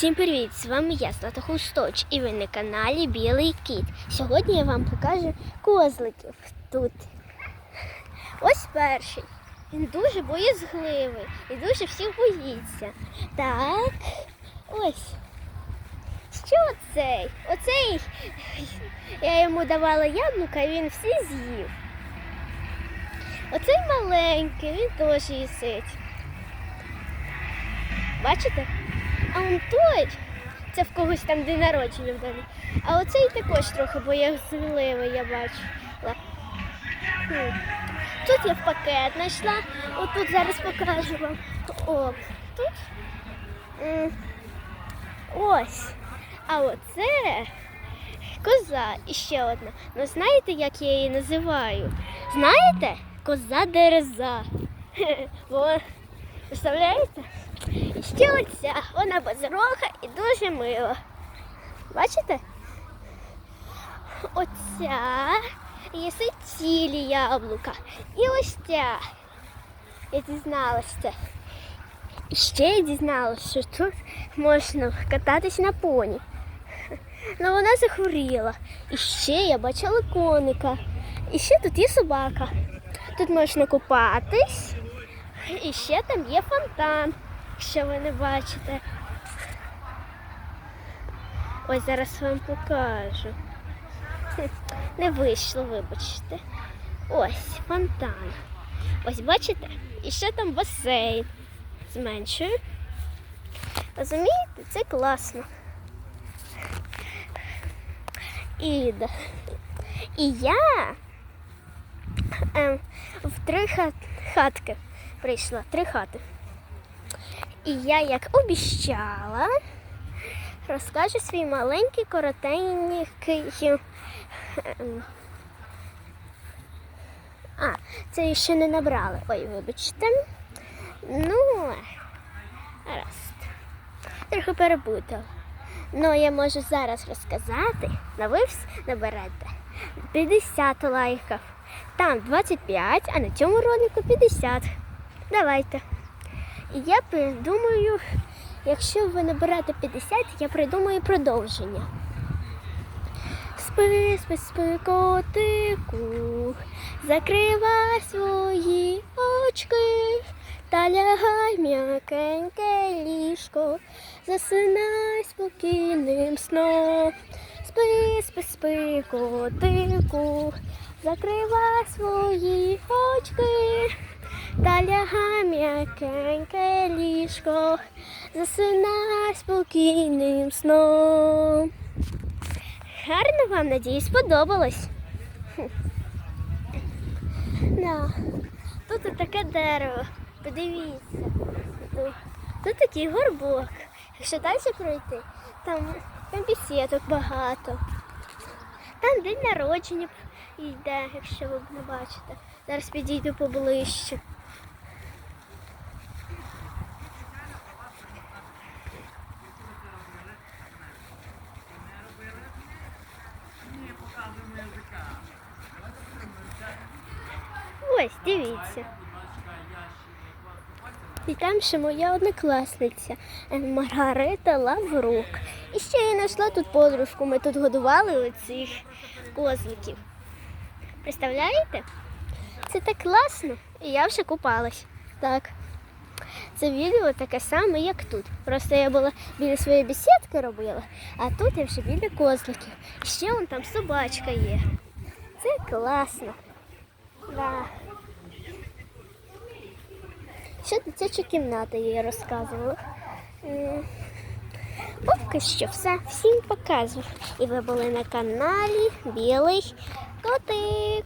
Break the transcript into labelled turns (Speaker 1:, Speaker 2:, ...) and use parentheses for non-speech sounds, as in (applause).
Speaker 1: Всім привіт! З вами я, Злата Хусточ, і ви на каналі Білий Кіт. Сьогодні я вам покажу козликів тут. Ось перший. Він дуже боязгливий і дуже всіх боїться. Так, ось. Що цей? Оцей я йому давала яблука, і він всі з'їв. Оцей маленький, він теж їсить. Бачите? А он той, це в когось там день народження вдалі. А оцей також трохи боязливий, я бачила. Хм. Тут я в пакет знайшла. Отут зараз покажу вам. О, тут. Ось. А оце коза і ще одна. Ну знаєте, як я її називаю? Знаєте? Коза дереза. (laughs) Представляєте? І ще оця, вона безрога і дуже мила. Бачите? Оця їсить цілі яблука. І ось ця. Я дізналася. І ще я дізналася, що тут можна кататись на поні. Ну вона захворіла. І ще я бачила коника. І ще тут є собака. Тут можна купатись. І ще там є фонтан, якщо ви не бачите. Ось зараз вам покажу. (laughs) Не вийшло, вибачте. Ось фонтан. Ось бачите? І ще там басейн. Зменшую. Розумієте, це класно. І, да. і я ем, в три хат, хатки прийшла, три хати. І я, як обіщала, розкажу свій маленький коротенький. ем, А, це ще не набрали. Ой, вибачте. Ну, гаразд. Трохи перепутала. Ну, я можу зараз розказати, на ви наберете 50 лайків. Там 25, а на цьому ролику 50. Давайте. І я придумаю, якщо ви наберете 50, я придумаю продовження. Спи, спи, спи, котику, закривай свої очки та лягай м'якеньке ліжко, засинай спокійним сном. Спи, спи, спи, котику, закривай свої очки та лягай в м'якеньке ліжко, засинай спокійним сном. Гарно вам, надіюсь, сподобалось. Да. Тут таке дерево. Подивіться. Тут, такий горбок. Якщо далі пройти, там, там бесідок багато. Там день народження йде, якщо ви не бачите. Зараз підійду поближче. Ось, дивіться. І там ще моя однокласниця е, Маргарита Лаврук. І ще я знайшла тут подружку. Ми тут годували оцих козликів. Представляєте? Це так класно. І я вже купалась. Так. Це відео таке саме, як тут. Просто я була біля своєї бесідки робила, а тут я вже біля козликів. І ще вон там собачка є. Це класно. Да. Ще дитяча кімната їй розказувала. Поки що все. Всім показую. І ви були на каналі Білий Котик.